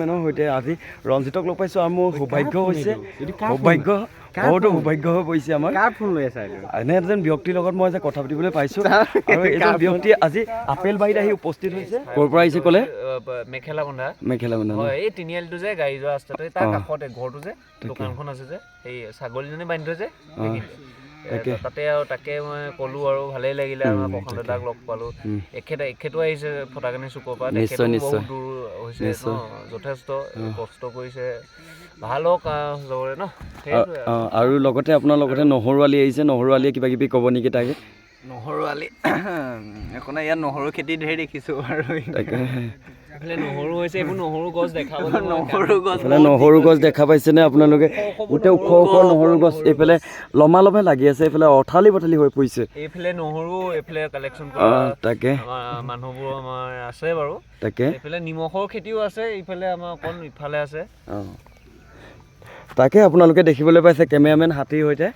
মেনৰ সৈতে আজি ৰঞ্জিতক লগ পাইছোঁ আৰু মোৰ সৌভাগ্য হৈছে সৌভাগ্য বহুতো সৌভাগ্য হৈ পৰিছে আমাৰ। এনে এজন ব্যক্তিৰ লগত মই যে কথা পাতিবলৈ পাইছোঁ। আৰু এইজন ব্যক্তি আজি আপেল বাৰীত আহি উপস্থিত হৈছে। ক'ৰ পৰা আহিছে ক'লে? মেখেলা বন্ধা। মেখেলা বন্ধা এই তিনিআলিটো যে গাড়ী যোৱা ৰাস্তাটো তাৰ কাষতে ঘৰটো যে দোকানখন আছে যে এই ছাগলীজনী বান্ধি থৈ যে। তাতে আৰু তাকে মই ক'লো আৰু ভালেই লাগিলে আমাৰ প্ৰশান্ত দাক লগ পালোঁ। এখেত এখেতো আহিছে ফটাকানি চুকৰ পৰা নিশ্চয়, তেখেতো নিশ্চয়। বহুত দূৰ হৈছে ন যথেষ্ট কষ্ট কৰিছে। ভাল হওক চবৰে ন আৰু। লগতে আপোনাৰ লগতে নহৰু আলি আহিছে নহৰু আলিয়ে কিবা কিবি ক'ব নেকি তাকে নহৰু আলি একো নাই ইয়াত নহৰু খেতি ধেৰ দেখিছোঁ আৰু। নহৰু হৈছে এইবোৰ নহৰু গছ দেখাব নহৰু গছ এইফালে নহৰু গছ দেখা পাইছেনে আপোনালোকে? গোটেই ওখ ওখ নহৰু গছ এইফালে লমা লমে লাগি আছে এইফালে অঠালি পঠালি হৈ পৰিছে। এইফালে নহৰু এইফালে কালেকশ্যন তাকে। আমাৰ মানুহবোৰ আমাৰ আছে বাৰু। তাকে। এইফালে নিমখৰ খেতিও আছে ইফালে আমাৰ অকণ ইফালে আছে। অঁ তাকে আপোনালোকে দেখিবলৈ পাইছে কেমেৰামেন হাতীৰ সৈতে।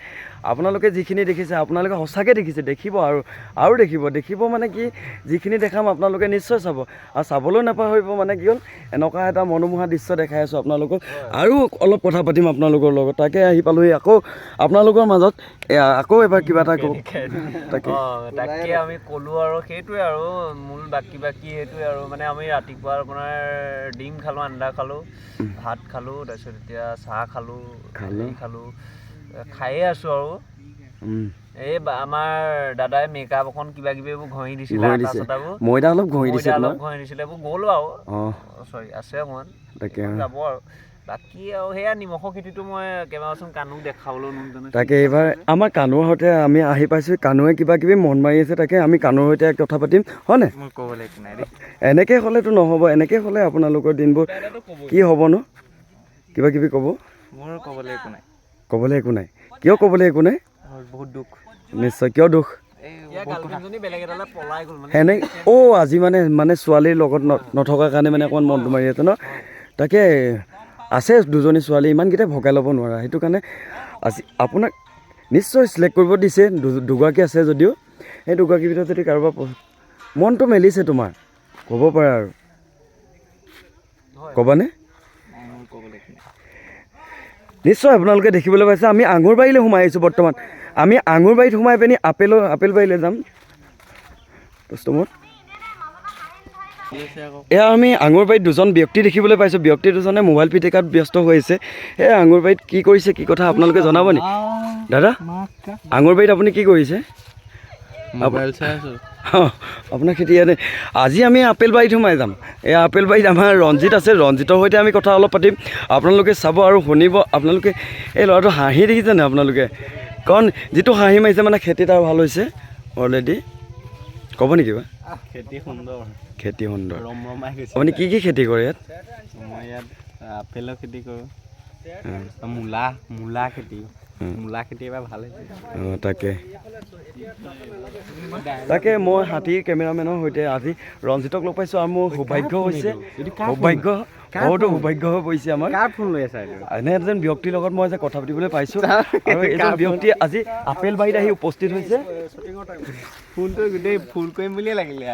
আপোনালোকে যিখিনি দেখিছে আপোনালোকে সঁচাকৈ দেখিছে দেখিব আৰু আৰু দেখিব। দেখিব মানে কি যিখিনি দেখাম আপোনালোকে নিশ্চয় চাব। আৰু চাবলৈও নাপাহৰিব মানে কি হ'ল এনেকুৱা এটা মনোমোহা দৃশ্য দেখাই আছোঁ আপোনালোকক। আৰু অলপ কথা পাতিম আপোনালোকৰ লগত। তাকে আহি পালোহি আকৌ আপোনালোকৰ মাজত। আকৌ এবাৰ কিবা এটা কওঁ। তাকে। তাকে। আমি ক'লো আৰু সেইটোৱে আৰু মূল বাকী বাকী সেইটোৱে আৰু। মানে আমি ৰাতিপুৱা আপোনাৰ ডিম খালোঁ আন্দা খালোঁ ভাত খালোঁ তাৰপিছত এতিয়া চাহ খালোঁ খালোঁ। খায়ে আছোঁ আৰু। এই আমাৰ দাদাই মেকআপ অকণ কিবা কিবি এইবোৰ ঘঁহি দিছিলে ঘঁহি মৈদা অলপ ঘঁহি দিছে ময়দা তোমাৰ অলপ ঘঁহি দিছিলে এইবোৰ গ'ল আৰু। চৰি আছে অকণমান। তাকে। যাব আৰু। বাকী আৰু সেয়া নিমখৰ খেতিটো মই কেইবাবছৰ কাণো দেখাবলৈ তাকে এইবাৰ আমাৰ কানুৰ সৈতে আমি আহি পাইছোঁ। কানুৱে কিবা কিবি মন মাৰি আছে তাকে আমি কানুৰ সৈতে কথা পাতিম। হয়নে মোৰ ক'বলৈ একো নাই দেই। এনেকৈ হ'লেতো নহ'ব এনেকৈ হ'লে আপোনালোকৰ দিনবোৰ কি হ'বনো কিবা কিবি ক'ব? মোৰ ক'বলৈ একো নাই। ক'বলৈ একো নাই। কিয় ক'বলৈ একো নাই? বহুত দুখ। নিশ্চয় কিয় দুখ? মানে। সেনে অ' আজি মানে মানে ছোৱালীৰ লগত ন- নথকাৰ কাৰণে মানে অকণমান মনটো মাৰি আছে ন? তাকে আছে দুজনী ছোৱালী ইমানকেইটা ভগাই ল'ব নোৱাৰা। সেইটো কাৰণে আজি আপোনাক নিশ্চয় চিলেক্ট কৰিব দিছে। দু- দুগৰাকী আছে যদিও। সেই দুগৰাকীৰ ভিতৰত যদি কাৰোবাৰ মনটো মেলিছে তোমাৰ ক'ব পাৰা আৰু। ক'বানে মোৰ ক'বলৈ একো নাই নিশ্চয় আপোনালোকে দেখিবলৈ পাইছে আমি আঙুৰবাৰীলৈ সোমাই আহিছোঁ বৰ্তমান। আমি আঙুৰবাৰীত সোমাই পিনি আপেলৰ আপেল বাৰীলৈ যাম। কাষ্টমত এয়া আমি আঙুৰবাৰীত দুজন ব্যক্তি দেখিবলৈ পাইছোঁ। ব্যক্তি দুজনে মোবাইল পিটিকাত ব্যস্ত হৈ আছে। এই আঙুৰবাৰীত কি কৰিছে কি কথা আপোনালোকে জনাব নি? দাদা আঙুৰবাৰীত আপুনি কি কৰিছে? মোবাইল চাই আছোঁ। অঁ, আপোনাৰ খেতি ইয়াতে আজি আমি আপেল বাৰীত সোমাই যাম। এই আপেল বাৰীত আমাৰ ৰঞ্জিত আছে ৰঞ্জিতৰ সৈতে আমি কথা অলপ পাতিম। আপোনালোকে চাব আৰু শুনিব আপোনালোকে এই ল'ৰাটো হাঁহি দেখিছেনে আপোনালোকে? কাৰণ যিটো হাঁহি মাৰিছে মানে খেতি তাৰ ভালো হৈছে অলৰেডি ক'ব নেকি বা? খেতি সুন্দৰ। খেতি সুন্দৰ। আপুনি কি কি খেতি কৰে ইয়াত? মই ইয়াত আপেলৰ খেতি কৰোঁ। মূলা মূলা খেতি। মূলা খেতি এবাৰ ভালো হৈছে। অঁ তাকে। তাকে মই হাতীৰ কেমেৰামেনৰ সৈতে আজি ৰঞ্জিতক লগ পাইছোঁ আৰু মোৰ সৌভাগ্য হৈছে সৌভাগ্য বহুতো সৌভাগ্য হৈ পৰিছে আমাৰ। এনে এজন ব্যক্তিৰ লগত মই যে কথা পাতিবলৈ পাইছোঁ। আৰু এইজন ব্যক্তি আজি আপেল বাৰীত আহি উপস্থিত হৈছে। ফোনটো গোটেই ফুল কৰিম বুলিয়ে লাগিলে